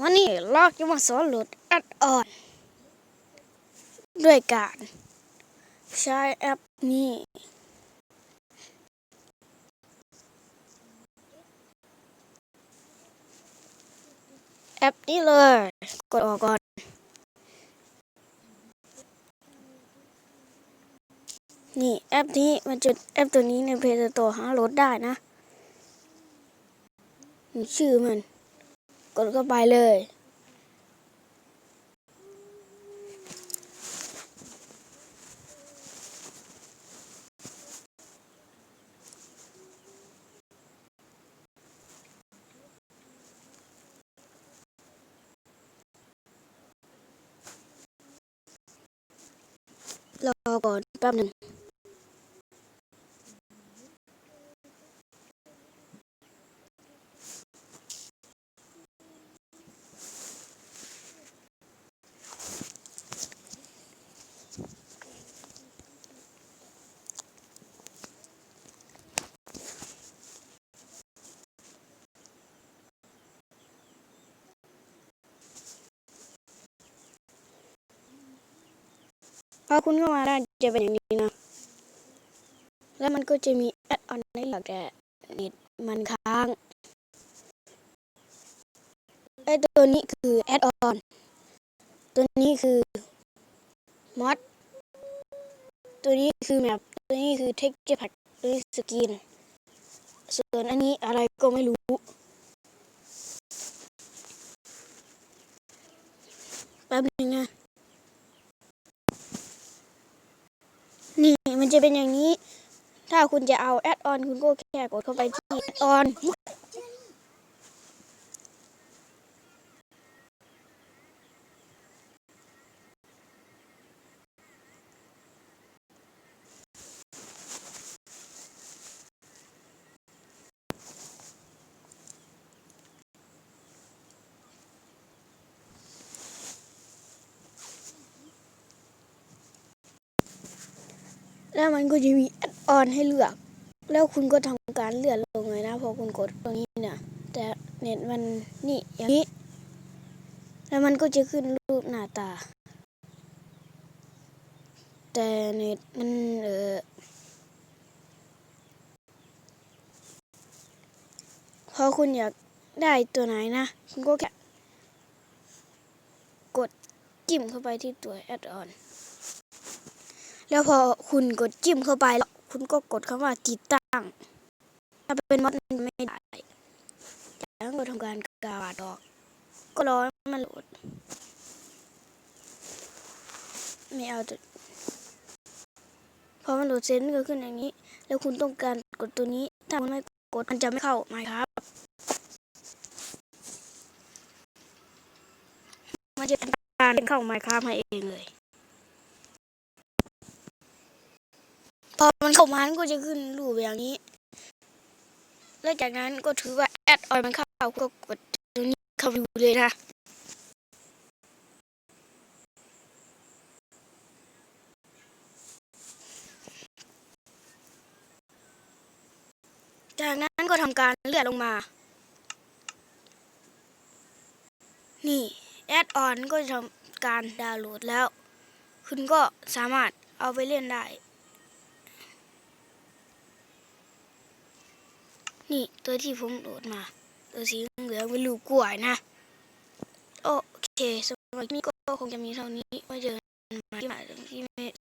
วันนี้ลอกจะมาสอนหลดแอดออนด้วยการใช้แอปนี้ แอปนี้เลย กดออกก่อน นี่แอปนี้มันจะแอปตัวนี้ในเพจตร์หาโหลดได้นะนชื่อมัน กดเข้าไปเลย รอก่อนแป๊บหนึ่ง พอคุณเข้ามาได้จะเป็นอย่างนี้นะ แล้วมันก็จะมีแอดออนให้หลักแต่เน็ตมันค้างไอตัวนี้คือแอดออน ตัวนี้คือมอดตัวนี้คือแมปตัวนี้คือเท็กเจอร์แพดตัวนี้สกิน ส่วนอันนี้อะไรก็ไม่รู้ แป๊บนึงนะ นี่มัน จะเป็นอย่างนี้ ถ้าคุณจะเอาแอดออนคุณก็แค่กดเข้าไปที่แอดออน แล้วมันก็จะมีแอดออนให้เลือก แล้วคุณก็ทำการเลื่อนลงเลยนะพอคุณกดตรงนี้เนี่ยแต่เน็ตมันนี่อย่างนี้ แล้วมันก็จะขึ้นรูปหน้าตา แต่เน็ตมันเออพอคุณอยากได้ตัวไหนนะ คุณก็แค่กดจิ้มเข้าไปที่ตัวแอดออน แล้วพอคุณกดจิ้มเข้าไปแล้วคุณก็กดคำว่าติดตั้ง ถ้าเป็นมอดไม่ได้จากนั้นก็ทำการกาวาดออก ก็รอให้มันโหลด ไม่เอาตัวพอมันโหลดเซนก็ขึ้นอย่างนี้ แล้วคุณต้องการกดตัวนี้ ถ้าคุณไม่กดมันจะไม่เข้าไหมครับมันจะเป็นการเข้าไมครับให้เองเลย อมันเข้ามาก็จะขึ้นรูปอย่างนี้ แล้วจากนั้นก็ถือว่าแอดออยมันเข้าก็กดตัวนี้เข้าดูเลยนะจากนั้นก็ทำการเลื่อนลงมา นี่แอดออนก็จะทำการดาวน์โหลดแล้ว คุณก็สามารถเอาไปเล่นได้ นี่ตัวที่ผมโหลดมา ตัวสีเหลืองเป็นลูกกล้วยนะโอเคสำหรับนี้ก็คงจะมีเท่านี้ไว้เจอกันใหม่ที่ใหม่ที่ไม่